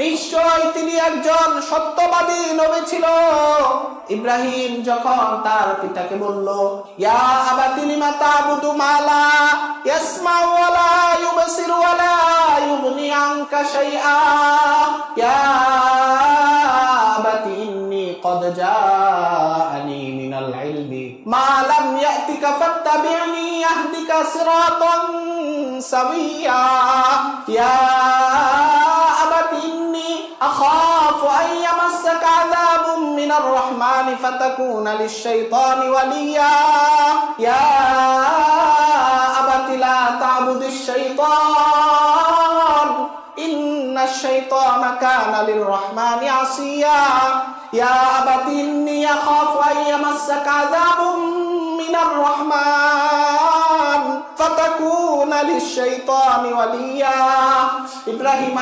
নিশ্চয় তিনি একজন সত্যবাদী নবী ছিল। ইব্রাহিম যখন তার পিতাকে বলল, ইয়া আবাতিনি মাতাবুদু মালা ইয়াসমাউ ওয়ালা ইউবসিরু ওয়ালা ইউগনি আনকা শাইআ। ইয়া আবাতি ইন্নী কদ জাআনি মিনাল ইলমি মা লাম ইয়াতিকা ফাত্তাবি'নি ইয়াহদিকা সিরাতান সাবিয়্যা الرحمن فتكون للشيطان وليا. يا أبت لا تعبد الشيطان. إن الشيطان كان للرحمن عصيا. يا أبت إني أخاف أن يمسك عذاب من الرحمن. فتكون للشيطان وليا. إبراهيم